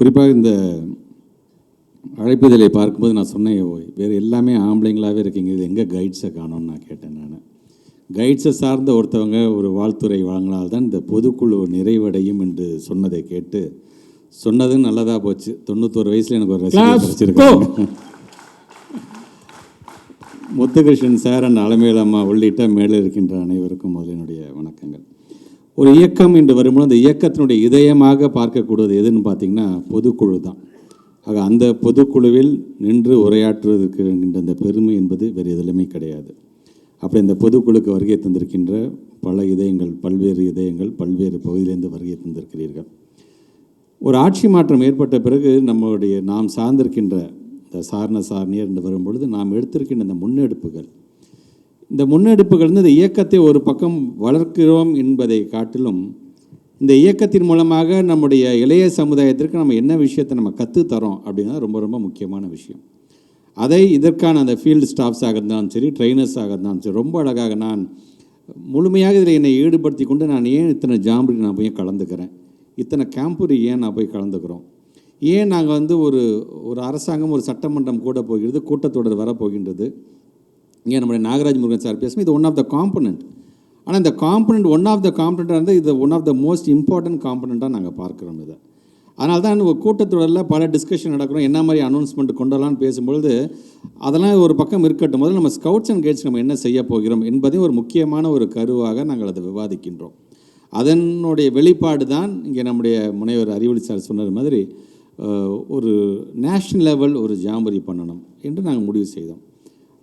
குறிப்பாக இந்த அழைப்புதலை பார்க்கும்போது நான் சொன்னேன் "ஓ, வேறு எல்லாமே ஆம்பளைங்களாகவே இருக்கீங்க. இது எங்கே கைட்ஸை காணோம்னு நான் கேட்டேன் நான். கைட்ஸை சார்ந்த ஒருத்தவங்க ஒரு வாழ்த்துறை வழங்கினால்தான் இந்த பொதுக்குழு நிறைவடையும் என்று சொன்னதை கேட்டு சொன்னது நல்லதாக போச்சு. தொண்ணூத்தோரு வயசில் எனக்கு ஒரு கிடைச்சிருக்காங்க. முத்துகிருஷ்ணன் சார் அண்ட் அலமேல் அம்மா உள்ளிட்ட மேலே இருக்கின்ற அனைவருக்கும் முதல்ல என்னுடைய வணக்கங்கள். ஒரு இயக்கம் என்று வரும்போது அந்த இயக்கத்தினுடைய இதயமாக பார்க்கக்கூடியது எதுன்னு பார்த்தீங்கன்னா பொதுக்குழு தான். ஆக அந்த பொதுக்குழுவில் நின்று உரையாற்றுவதற்கு அந்த பெருமை என்பது வேறு எதிலுமே கிடையாது. அப்படி இந்த பொதுக்குழுக்கு வருகை தந்திருக்கின்ற பல இதயங்கள் பல்வேறு இதயங்கள் பல்வேறு பகுதியிலேருந்து வருகை தந்திருக்கிறீர்கள். ஒரு ஆட்சி மாற்றம் ஏற்பட்ட பிறகு நம்மளுடைய நாம் சார்ந்திருக்கின்ற இந்த சாரண சாரணியர் என்று வரும்பொழுது நாம் எடுத்திருக்கின்ற இந்த முன்னெடுப்புகள் இந்த முன்னெடுப்புகள் வந்து இந்த இயக்கத்தை ஒரு பக்கம் வளர்க்கிறோம் என்பதை காட்டிலும் இந்த இயக்கத்தின் மூலமாக நம்முடைய இளைய சமுதாயத்திற்கு நம்ம என்ன விஷயத்தை நம்ம கற்றுத் தரோம் ரொம்ப ரொம்ப முக்கியமான விஷயம். அதை இதற்கான அந்த ஃபீல்டு ஸ்டாஃப்ஸாக இருந்தாலும் சரி ட்ரைனர்ஸாக இருந்தாலும் சரி ரொம்ப அழகாக நான் முழுமையாக இதில் என்னை ஈடுபடுத்தி கொண்டு நான் ஏன் இத்தனை ஜாம்பரி நான் போய் கலந்துக்கிறேன்? இத்தனை கேம்புரி ஏன் நான் போய் கலந்துக்கிறோம்? ஏன் நாங்கள் வந்து ஒரு ஒரு அரசாங்கம் ஒரு சட்டமன்றம் கூட போகிறது கூட்டத்தொடர் வரப்போகின்றது? இங்கே நம்முடைய நாகராஜ் முருகன் சார் பேசும் இது ஒன் ஆஃப் த காம்பனண்ட் ஆனால் இந்த காம்பனண்ட் ஒன் ஆஃப் த காம்பனண்ட்டாக இருந்தால் இது one of the most important காம்பனண்ட்டாக நாங்கள் பார்க்குறோம் இதை. அதனால தான் ஒரு கூட்டத்தொடரில் பல டிஸ்கஷன் நடக்கிறோம். என்ன மாதிரி அனௌன்ஸ்மெண்ட் கொண்டு பேசும்பொழுது அதெல்லாம் ஒரு பக்கம் இருக்கட்டும். முதல்ல நம்ம ஸ்கவுட்ஸ் அண்ட் கைட்ஸ் நம்ம என்ன செய்ய போகிறோம் என்பதே ஒரு முக்கியமான ஒரு கருவாக நாங்கள் அதை விவாதிக்கின்றோம். அதனுடைய வெளிப்பாடு தான் இங்கே நம்முடைய முனைவர் அறிவொளி சார் சொன்னது மாதிரி ஒரு நேஷ்னல் லெவல் ஒரு ஜாம்பரி பண்ணணும் என்று நாங்கள் முடிவு செய்தோம்.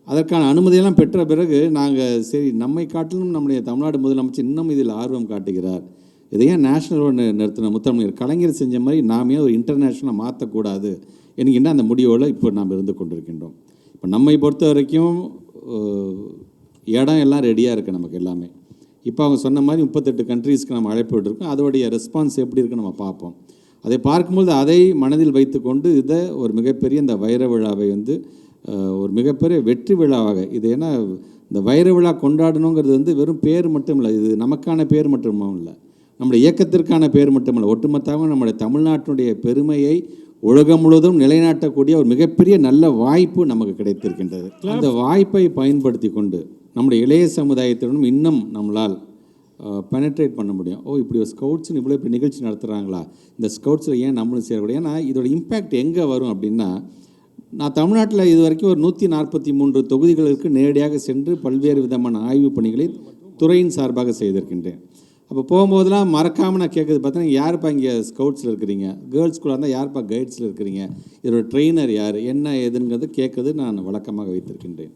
அதற்கான அனுமதியெல்லாம் பெற்ற பிறகு நாங்கள் சரி நம்மை காட்டிலும் நம்முடைய தமிழ்நாடு முதலமைச்சர் இன்னும் இதில் ஆர்வம் காட்டுகிறார். இதையே ஏன் ஒன்று நிறுத்தின முத்தமிழர் கலைஞர் செஞ்ச மாதிரி நாமே ஒரு இன்டர்நேஷ்னலாக மாற்றக்கூடாது என்கின்ற அந்த முடிவோடு இப்போ நாம் இருந்து கொண்டிருக்கின்றோம். இப்போ நம்மை பொறுத்த வரைக்கும் இடம் எல்லாம் ரெடியாக இருக்குது நமக்கு எல்லாமே. இப்போ அவங்க சொன்ன மாதிரி முப்பத்தெட்டு கண்ட்ரீஸ்க்கு நம்ம அழைப்பு விட்டுருக்கோம். அதோடைய ரெஸ்பான்ஸ் எப்படி இருக்குன்னு நம்ம பார்ப்போம். அதை பார்க்கும்போது அதை மனதில் வைத்துக்கொண்டு இதை ஒரு மிகப்பெரிய இந்த வைர விழாவை வந்து ஒரு மிகப்பெரிய வெற்றி விழாவாக. இது ஏன்னா இந்த வைர விழா கொண்டாடணுங்கிறது வந்து வெறும் பேர் மட்டும் இல்லை இது நமக்கான பேர் மட்டும் இல்லை நம்முடைய இயக்கத்திற்கான பேர் மட்டுமல்ல ஒட்டுமொத்தமாக நம்முடைய தமிழ்நாட்டினுடைய பெருமையை உலகம் முழுவதும் நிலைநாட்டக்கூடிய ஒரு மிகப்பெரிய நல்ல வாய்ப்பு நமக்கு கிடைத்திருக்கின்றது. அந்த வாய்ப்பை பயன்படுத்தி கொண்டு நம்முடைய இளைய சமுதாயத்தினும் இன்னும் நம்மளால் பெனட்ரேட் பண்ண முடியும். ஓ இப்படி ஒரு ஸ்கவுட்ஸ்னு இவ்வளோ இப்படி நிகழ்ச்சி நடத்துகிறாங்களா இந்த ஸ்கவுட்ஸில் ஏன் நம்மளும் சேரக்கூடாது? ஏன்னா இதோட இம்பேக்ட் எங்கே வரும் அப்படின்னா நான் தமிழ்நாட்டில் இது வரைக்கும் ஒரு நூற்றி நாற்பத்தி மூன்று தொகுதிகளுக்கு நேரடியாக சென்று பல்வேறு விதமான ஆய்வுப் பணிகளை துறையின் சார்பாக செய்திருக்கின்றேன். அப்போ போகும்போதெல்லாம் மறக்காமல் நான் கேட்குறது பார்த்தீங்கன்னா யாருப்பா இங்கே ஸ்கவுட்ஸில் இருக்கிறீங்க? கேர்ள்ஸ் ஸ்கூலாக இருந்தால் யாருப்பா கைட்ஸில் இருக்கிறீங்க? இதோட ட்ரெயினர் யார்? என்ன ஏதுங்கிறது கேட்குறது நான் வழக்கமாக வைத்திருக்கின்றேன்.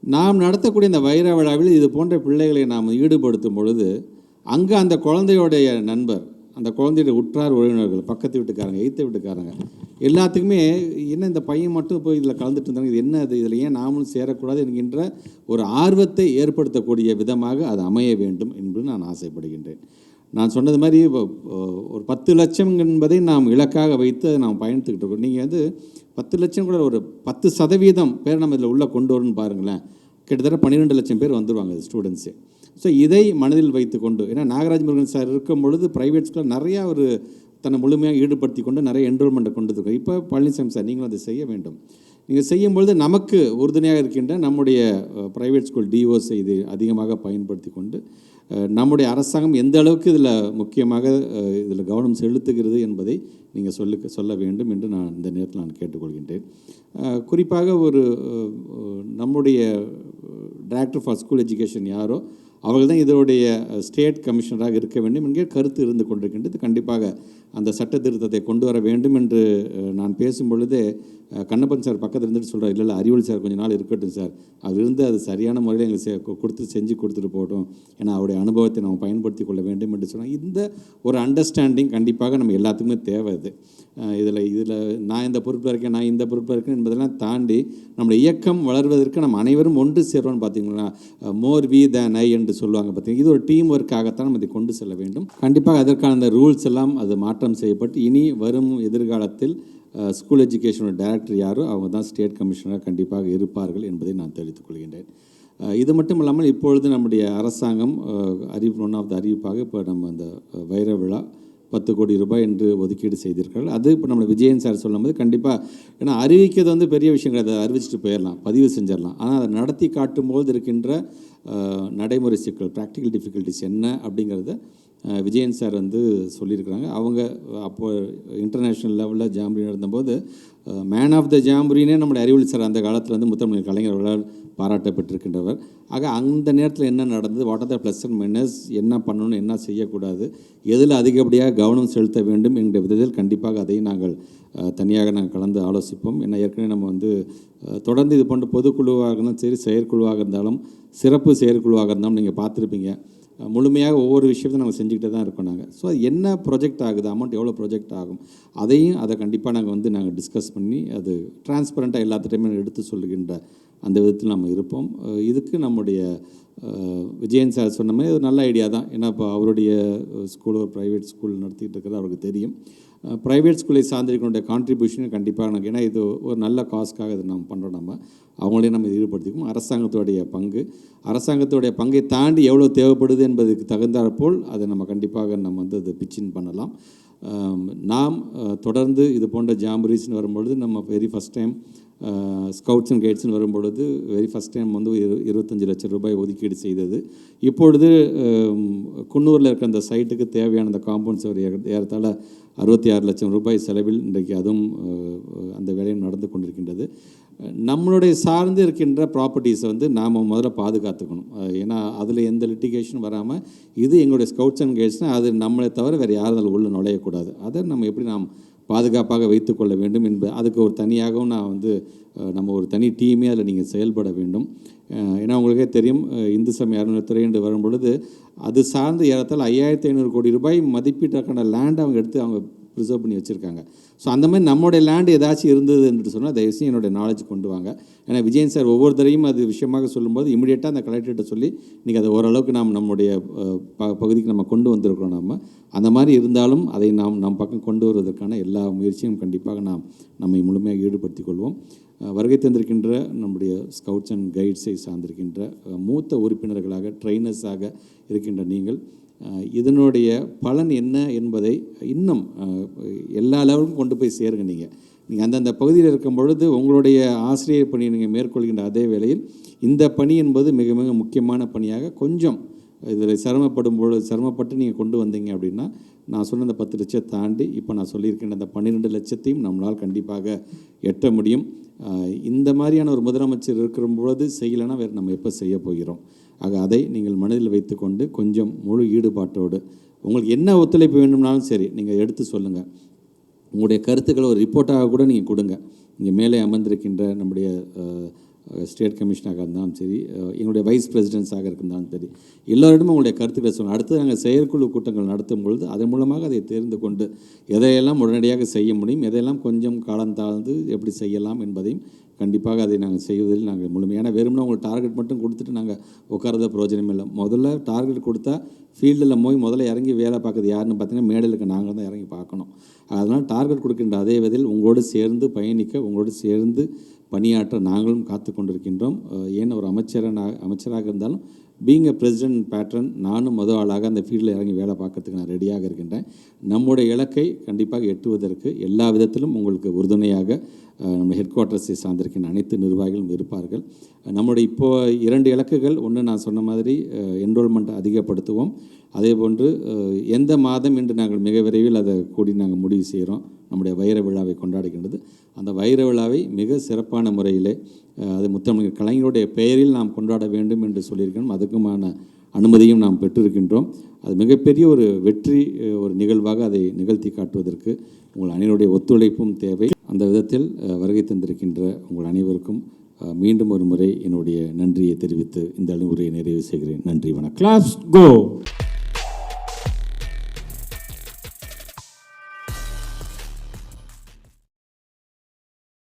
நாம் நடத்தக்கூடிய இந்த வைர விழாவில் இது போன்ற பிள்ளைகளை நாம் ஈடுபடுத்தும் பொழுது அங்கே அந்த குழந்தையோடைய நண்பர் அந்த குழந்தையுடைய உற்றார் உறவினர்கள் பக்கத்து வீட்டுக்காரங்க எய்த்த வீட்டுக்காரங்க எல்லாத்துக்குமே என்ன இந்த பையன் மட்டும் போய் இதில் கலந்துட்டு இருந்தாங்க இது என்ன அது இதில் ஏன் நாமளும் சேரக்கூடாது என்கின்ற ஒரு ஆர்வத்தை ஏற்படுத்தக்கூடிய விதமாக அது அமைய வேண்டும் என்று நான் ஆசைப்படுகின்றேன். நான் சொன்னது மாதிரி ஒரு பத்து லட்சம் என்பதை நாம் இலக்காக வைத்து அதை நாம் பயணித்துக்கிட்டு இருக்கோம். நீங்கள் வந்து பத்து லட்சம் கூட ஒரு பத்து சதவீதம் பேர் நம்ம இதில் உள்ளே கொண்டு வரணும்னு பாருங்களேன். கிட்டத்தட்ட பன்னிரெண்டு லட்சம் பேர் வந்துடுவாங்க ஸ்டூடெண்ட்ஸு ஸோ இதை மனதில் வைத்துக்கொண்டு ஏன்னா நாகராஜ் முருகன் சார் இருக்கும் பொழுது ப்ரைவேட் ஸ்கூலில் நிறையா ஒரு தன்னை முழுமையாக ஈடுபடுத்தி கொண்டு நிறைய என்ரோல்மெண்ட்டை கொண்டு இருக்கும் இப்போ பழனிசாமி சார் நீங்களும் அதை செய்ய வேண்டும். நீங்கள் செய்யும் பொழுது நமக்கு உறுதுணையாக இருக்கின்ற நம்முடைய ப்ரைவேட் ஸ்கூல் டிஓஸை இது அதிகமாக பயன்படுத்தி கொண்டு நம்முடைய அரசாங்கம் எந்த அளவுக்கு இதில் முக்கியமாக இதில் கவனம் செலுத்துகிறது என்பதை நீங்கள் சொல்ல சொல்ல வேண்டும் என்று நான் இந்த நேரத்தில் நான் கேட்டுக்கொள்கின்றேன். குறிப்பாக ஒரு நம்முடைய டைரக்டர் ஃபார் ஸ்கூல் எஜுகேஷன் யாரோ அவர்கள் தான் இதனுடைய ஸ்டேட் கமிஷனராக இருக்க வேண்டும் என்கிற கருத்து இருந்து கொண்டிருக்கின்றது. கண்டிப்பாக அந்த சட்ட திருத்தத்தை கொண்டு வர வேண்டும் என்று நான் பேசும் பொழுதே கண்ணப்பன் சார் பக்கத்தில் இருந்துட்டு சொல்கிறார் இல்லை இல்லை அறிவொளி சார் கொஞ்ச நாள் இருக்கட்டும் சார். அவர் இருந்து அது சரியான முறையில் எங்களுக்கு செ- கொடுத்து செஞ்சு கொடுத்துட்டு போகட்டும். ஏன்னா அவருடைய அனுபவத்தை நம்ம பயன்படுத்தி கொள்ள வேண்டும் என்று சொன்னால் இந்த ஒரு அண்டர்ஸ்டாண்டிங் கண்டிப்பாக நம்ம எல்லாத்துக்குமே தேவை அது. இதில் இதில் நான் இந்த பொறுப்பில் இருக்கேன் நான் இந்த பொறுப்பில் இருக்கேன் என்பதெல்லாம் தாண்டி நம்முடைய இயக்கம் வளர்வதற்கு நம்ம அனைவரும் ஒன்று சேர்றோம்னு பார்த்தீங்களா மோர் வி த நை என்று சொல்லுவாங்க பார்த்தீங்கன்னா இது ஒரு டீம் ஒர்க்காகத்தான் நம்ம இதை கொண்டு செல்ல வேண்டும். கண்டிப்பாக அதற்கான அந்த ரூல்ஸ் எல்லாம் அது மாற்றம் செய்யப்பட்டு இனி வரும் எதிர்காலத்தில் ஸ்கூல் எஜுகேஷனோட டைரக்டர் யாரோ அவங்க தான் ஸ்டேட் கமிஷனராக கண்டிப்பாக இருப்பார்கள் என்பதை நான் தெரிவித்துக் கொள்கின்றேன். இது மட்டும் இல்லாமல் இப்பொழுது நம்முடைய அரசாங்கம் அறிவிப்பு ஒன் ஆஃப் த அறிவிப்பாக இப்போ நம்ம அந்த வைர விழா பத்து கோடி ரூபாய் என்று ஒதுக்கீடு செய்திருக்கிறார்கள். அது இப்போ நம்ம விஜயன் சார் சொல்லும்போது கண்டிப்பாக ஏன்னா அறிவிக்கிறது வந்து பெரிய விஷயம் கிடையாது அதை அறிவிச்சிட்டு போயிடலாம் பதிவு செஞ்சிடலாம். ஆனால் அதை நடத்தி காட்டும்போது இருக்கின்ற நடைமுறை சிக்கல் ப்ராக்டிக்கல் டிஃபிகல்ட்டிஸ் என்ன அப்படிங்கிறத விஜயன் சார் வந்து சொல்லியிருக்கிறாங்க. அவங்க அப்போ இன்டர்நேஷ்னல் லெவலில் ஜாம்பரி நடந்தபோது மேன் ஆஃப் த ஜாம்பரினே நம்முடைய அறிவியல் சார் அந்த காலத்தில் வந்து முத்தமிழ் கலைஞர்களால் பாராட்டப்பட்டிருக்கின்றவர். ஆக அந்த நேரத்தில் என்ன நடந்தது? What are the plus and minus என்ன பண்ணணும்? என்ன செய்யக்கூடாது? எதில் அதிகப்படியாக கவனம் செலுத்த வேண்டும் என்கிற விதத்தில் கண்டிப்பாக அதை நாங்கள் தனியாக நாங்கள் கலந்து ஆலோசிப்போம். ஏன்னா ஏற்கனவே நம்ம வந்து தொடர்ந்து இது போன்ற பொதுக்குழுவாக இருந்தாலும் சரி செயற்குழுவாக இருந்தாலும் சிறப்பு செயற்குழுவாக இருந்தாலும் நீங்கள் பார்த்துருப்பீங்க. முழுமையாக ஒவ்வொரு விஷயத்தையும் நாங்கள் செஞ்சுக்கிட்டே தான் இருக்கோம் நாங்கள் ஸோ என்ன ப்ரொஜெக்ட் ஆகுது அமௌண்ட் எவ்வளோ ப்ரொஜெக்ட் ஆகும் அதையும் அதை கண்டிப்பாக நாங்கள் வந்து நாங்கள் டிஸ்கஸ் பண்ணி அது டிரான்ஸ்பரண்ட்டாக எல்லாத்திட்டையுமே எடுத்து சொல்லுகின்ற அந்த விதத்தில் நம்ம இருப்போம். இதுக்கு நம்முடைய விஜயன் சார் சொன்ன மாதிரி ஒரு நல்ல ஐடியா தான். ஏன்னா இப்போ அவருடைய ஸ்கூல் ஒரு ப்ரைவேட் ஸ்கூல் நடத்திட்டு இருக்கிறது அவருக்கு தெரியும். ப்ரைவேட் ஸ்கூலை சார்ந்திருக்கனுடைய கான்ட்ரிபியூஷன் கண்டிப்பாக எனக்கு ஏன்னா இது ஒரு நல்ல காஸ்க்காக இது நம்ம பண்ணுறோம் நம்ம. அவங்களையும் நம்ம ஈடுபடுத்திக்கும் அரசாங்கத்துடைய பங்கு. அரசாங்கத்துடைய பங்கை தாண்டி எவ்வளோ தேவைப்படுது என்பதுக்கு தகுந்தாற்போல் அதை நம்ம கண்டிப்பாக நம்ம வந்து அதை பிச்சின் பண்ணலாம். நாம் தொடர்ந்து இது போன்ற ஜாம்பரீஸ்னு வரும்பொழுது நம்ம very first time scouts and கைட்ஸ்னு வரும்பொழுது வெரி ஃபஸ்ட் டைம் வந்து இரு இருபத்தஞ்சி லட்சம் ரூபாய் ஒதுக்கீடு செய்தது. இப்பொழுது குன்னூரில் இருக்க அந்த சைட்டுக்கு தேவையான அந்த காம்பவுண்ட்ஸ் ஒரு ஏறத்தால் ஏறத்தாழ அறுபத்தி ஆறு லட்சம் ரூபாய் செலவில் இன்றைக்கு அதுவும் அந்த வேலையும் நடந்து கொண்டிருக்கின்றது. நம்மளுடைய சார்ந்து இருக்கின்ற ப்ராப்பர்ட்டிஸை வந்து நாம் முதல்ல பாதுகாத்துக்கணும். ஏன்னா அதில் எந்த லிட்டிகேஷனும் வராமல் இது எங்களுடைய ஸ்கவுட்ஸ் அண்ட் கைட்ஸ்னால் அது நம்மளை தவிர வேறு யாரும் அதில் நுழையக்கூடாது. அதை நம்ம எப்படி நாம் பாதுகாப்பாக வைத்துக்கொள்ள வேண்டும் என்பது அதுக்கு ஒரு தனியாகவும் நான் வந்து நம்ம ஒரு தனி டீமே அதில் நீங்கள் செயல்பட வேண்டும். ஏன்னா உங்களுக்கே தெரியும் இந்து சமய அறநிலைத்துறை என்று வரும் பொழுது அது சார்ந்து ஏறத்தால் ஐயாயிரத்தி ஐநூறு கோடி ரூபாய் மதிப்பீட்டிற்கான லேண்ட் அவங்க எடுத்து அவங்க ப்ரிசர்வ் பண்ணி வச்சுருக்காங்க. ஸோ அந்த மாதிரி நம்மளுடைய லேண்டு ஏதாச்சும் இருந்தது என்று சொன்னால் தயவுசெய்து என்னுடைய நாலேஜ் கொண்டு வாங்க. ஏன்னா விஜயன் சார் ஒவ்வொரு தடையும் அது விஷயமாக சொல்லும்போது இமீடியட்டாக அந்த கலெக்டர்கிட்ட சொல்லி இன்றைக்கி அதை ஓரளவுக்கு நாம் நம்முடைய ப பகுதிக்கு நம்ம கொண்டு வந்திருக்கிறோம் நம்ம அந்த மாதிரி இருந்தாலும் அதை நாம் நம் பக்கம் கொண்டு வருவதற்கான எல்லா முயற்சியும் கண்டிப்பாக நாம் நம்மை முழுமையாக ஈடுபடுத்திக் கொள்வோம். வருகை தந்திருக்கின்ற நம்முடைய ஸ்கவுட்ஸ் அண்ட் கைட்ஸை சார்ந்திருக்கின்ற மூத்த உறுப்பினர்களாக ட்ரைனர்ஸாக இருக்கின்ற நீங்கள் இதனுடைய பலன் என்ன என்பதை இன்னும் எல்லா லெவலுக்கும் கொண்டு போய் சேருங்க நீங்கள் நீங்கள் அந்தந்த பகுதியில் இருக்கும் பொழுது உங்களுடைய ஆசிரியர் பணியை நீங்கள் மேற்கொள்கின்ற அதே வேளையில் இந்த பணி என்பது மிக மிக முக்கியமான பணியாக கொஞ்சம் இதில் சிரமப்படும் பொழுது சிரமப்பட்டு நீங்கள் கொண்டு வந்தீங்க அப்படின்னா நான் சொன்ன அந்த பத்து லட்சத்தை தாண்டி இப்போ நான் சொல்லியிருக்கின்ற அந்த பன்னிரெண்டு லட்சத்தையும் நம்மளால் கண்டிப்பாக எட்ட முடியும். இந்த மாதிரியான ஒரு முதலமைச்சர் இருக்கிற பொழுது செய்யலைன்னா வேறு நம்ம எப்போ செய்ய போகிறோம்? ஆக அதை நீங்கள் மனதில் வைத்துக்கொண்டு கொஞ்சம் முழு ஈடுபாட்டோடு உங்களுக்கு என்ன ஒத்துழைப்பு வேண்டும்னாலும் சரி நீங்கள் எடுத்து சொல்லுங்கள் உங்களுடைய கருத்துக்களை ஒரு ரிப்போர்ட்டாக கூட நீங்கள் கொடுங்க. இங்கே மேலே அமர்ந்திருக்கின்ற நம்முடைய ஸ்டேட் கமிஷனாக இருந்தாலும் சரி என்னுடைய எங்களுடைய வைஸ் பிரசிடென்ட்ஸாக இருந்தாலும் சரி எல்லோரிடமும் உங்களுடைய கருத்துக்களை சொல்லணும் அடுத்து நாங்கள் செயற்குழு கூட்டங்கள் நடத்தும் பொழுது அதன் மூலமாக அதை தெரிந்து கொண்டு எதையெல்லாம் உடனடியாக செய்ய முடியும் எதையெல்லாம் கொஞ்சம் காலம் தாழ்ந்து எப்படி செய்யலாம் என்பதையும் கண்டிப்பாக அதை நாங்கள் செய்வதில் நாங்கள் முழுமையான வெறும்னா உங்களுக்கு டார்கெட் மட்டும் கொடுத்துட்டு நாங்கள் உட்காரத பிரயோஜனம் இல்லை. முதல்ல டார்கெட் கொடுத்தா ஃபீல்டில் போய் முதல்ல இறங்கி வேலை பார்க்குறது யாருன்னு பார்த்தீங்கன்னா மேடலுக்கு நாங்கள் தான் இறங்கி பார்க்கணும். அதனால் டார்கெட் கொடுக்கின்ற அதே விதையில் உங்களோடு சேர்ந்து பயணிக்க உங்களோடு சேர்ந்து பணியாற்ற நாங்களும் காத்து கொண்டிருக்கின்றோம் ஏன் ஒரு அமைச்சராக அமைச்சராக இருந்தாலும் பீங் எ பிரசிடென்ட் பேட்டர்ன் நானும் முதல் ஆளாக அந்த ஃபீல்டில் இறங்கி வேலை பார்க்கறதுக்கு நான் ரெடியாக இருக்கின்றேன். நம்முடைய இலக்கை கண்டிப்பாக எட்டுவதற்கு எல்லா விதத்திலும் உங்களுக்கு உறுதுணையாக நம்ம ஹெட் குவார்ட்டர்ஸை சார்ந்திருக்கின்ற அனைத்து நிர்வாகிகளும் இருப்பார்கள். நம்முடைய இப்போ இரண்டு இலக்குகள் ஒன்று நான் சொன்ன மாதிரி என்ரோல்மெண்ட் அதிகப்படுத்துவோம். அதே போன்று எந்த மாதம் என்று நாங்கள் மிக விரைவில் அதை கூடி நாங்கள் முடிவு செய்கிறோம். நம்முடைய வைர விழாவை கொண்டாடுகின்றது. அந்த வைர விழாவை மிக சிறப்பான முறையிலே அது முத்தமிழ் கலைஞருடைய பெயரில் நாம் கொண்டாட வேண்டும் என்று சொல்லியிருக்கிறோம். அதுக்குமான அனுமதியும் நாம் பெற்றிருக்கின்றோம். அது மிகப்பெரிய ஒரு வெற்றி ஒரு நிகழ்வாக அதை நிகழ்த்தி காட்டுவதற்கு உங்கள் அனைவருடைய ஒத்துழைப்பும் தேவை. அந்த விதத்தில் வருகை தந்திருக்கின்ற உங்கள் அனைவருக்கும் மீண்டும் ஒரு முறை என்னுடைய நன்றியை தெரிவித்து இந்த அலுவலையை நிறைவு செய்கிறேன். நன்றி வணக்கம். கிளாஸ் கோ